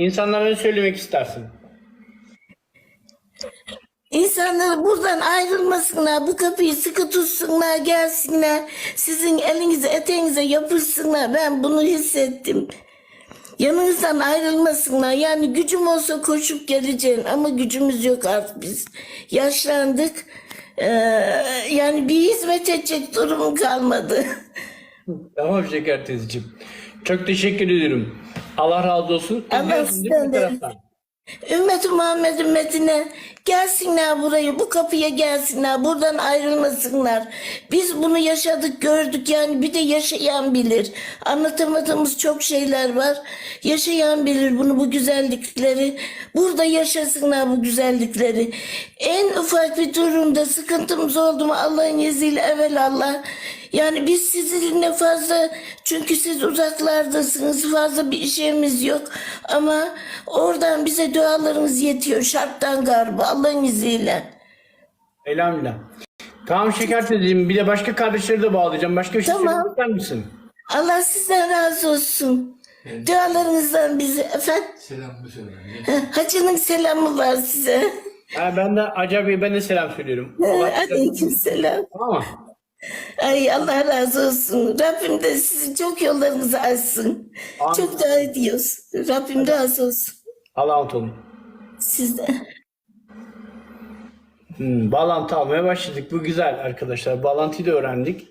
İnsanlara ne söylemek istersin? İnsanlar buradan ayrılmasınlar, bu kapıyı sıkı tutsunlar, gelsinler, sizin elinize eteğinize yapışsınlar. Ben bunu hissettim. Yanınızdan ayrılmasınlar. Yani gücüm olsa koşup geleceğim ama gücümüz yok artık biz. Yaşlandık. Ee, yani bir hizmet edecek durumum kalmadı. Tamam Şeker teyzeciğim. Çok teşekkür ediyorum. Allah razı olsun. De. taraftan? Ümmeti Muhammed ümmetine gelsinler buraya, bu kapıya gelsinler, buradan ayrılmasınlar. Biz bunu yaşadık, gördük yani bir de yaşayan bilir. Anlatamadığımız çok şeyler var. Yaşayan bilir bunu, bu güzellikleri. Burada yaşasınlar bu güzellikleri. En ufak bir durumda sıkıntımız oldu mu Allah'ın izniyle evvel Allah. Yani biz sizinle fazla çünkü siz uzaklardasınız fazla bir işimiz yok ama oradan bize dualarınız yetiyor şarttan garba Allah'ın izniyle. Elhamdülillah. Tamam Şeker teyzeciğim. Bir de başka kardeşleri de bağlayacağım. Başka bir şey Tamam. söylemek ister misin? Allah sizden razı olsun. Dualarınızdan bizi efendim Selamımı söyle. hacının selamı var size. Ha, ben de Acaba ben de selam söylüyorum. Allah Aleyküm selam. Tamam mı? Ay Allah razı olsun. Rabbim de sizin çok yollarınızı açsın. Amin. Çok dua ediyoruz. Rabbim razı olsun. Allah'a emanet olun. Sizden. Hmm, bağlantı almaya başladık. Bu güzel arkadaşlar. Bağlantıyı da öğrendik.